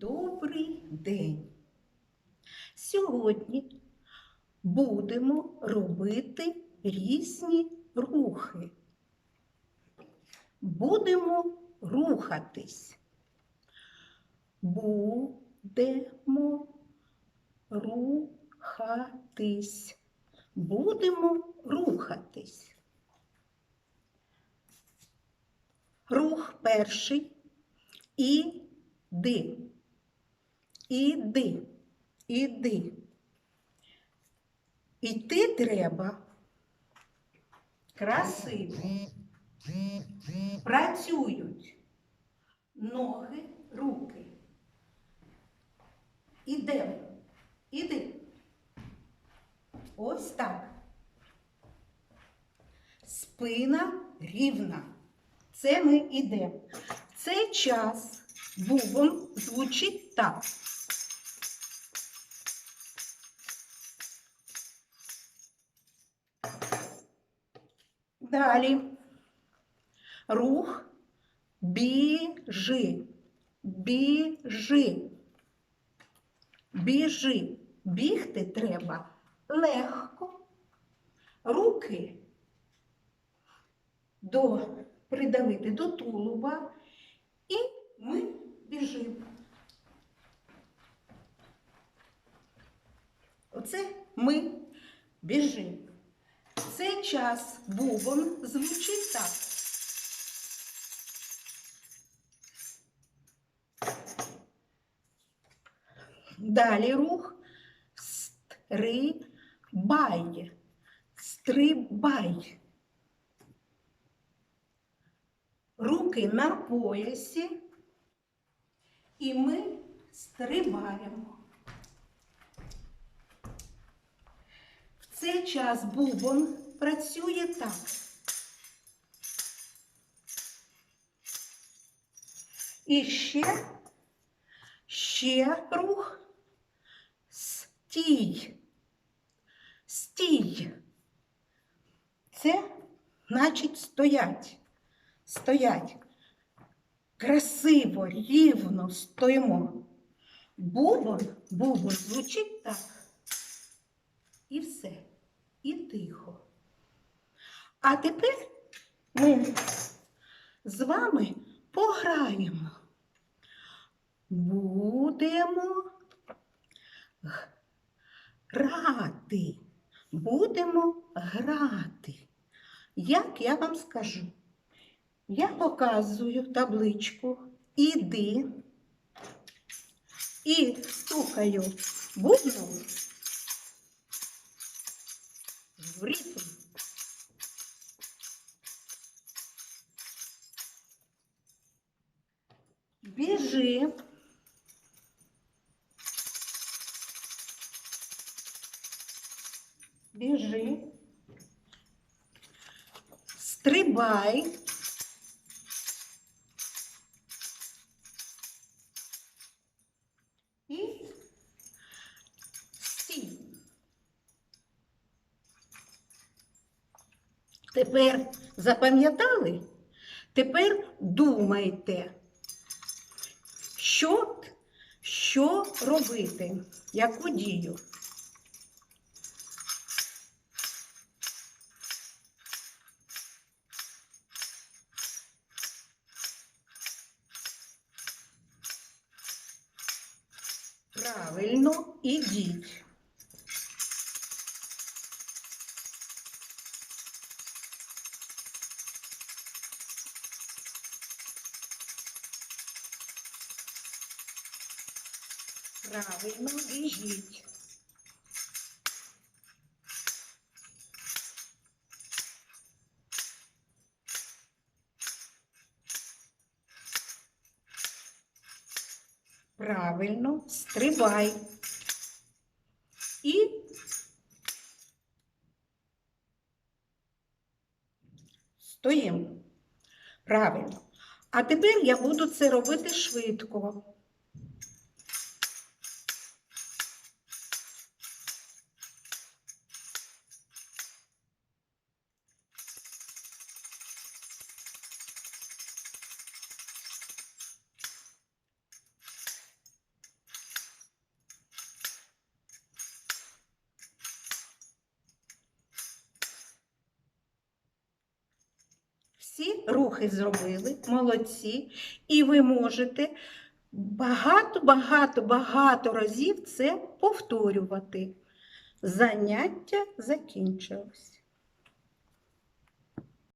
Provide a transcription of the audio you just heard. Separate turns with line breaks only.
Добрий день! Сьогодні будемо робити різні рухи. Будемо рухатись. Будемо рухатись. Будемо рухатись. Рух перший. Іди. Іди. Іди. Іти треба красиво. Працюють ноги, руки. Ідемо. Іди. Ось так. Спина рівна. Це ми йдемо. Цей час бубон звучить так. Далі. Рух біжи. Біжи. Біжи. Бігти треба легко. Руки до, придавити до тулуба. І ми біжимо. Оце ми біжимо. Цей час бубон звучить так. Далі рух стрибай. Стрибай. Руки на поясі, і ми стрибаємо. В цей час бубон працює так. І ще, ще рух. Стій. Стій. Це значить стоять. Стоять. Красиво, рівно стоїмо. Бубон, бубон звучить так. І все. І тихо. А тепер ми з вами пограємо. Будемо грати. Будемо грати. Як я вам скажу? Я показую табличку Іди і стукаю бубном в ритм. Біжи. Біжи. Стрибай. І стій. Тепер запам'ятали? Тепер думайте, що, що робити, яку дію. Правильно, ідіть. Правильно, біжіть. Правильно, стрибай. І стоїмо. Правильно. А тепер я буду це робити швидко. Всі рухи зробили, молодці. І ви можете багато, багато, багато разів це повторювати. Заняття закінчилось.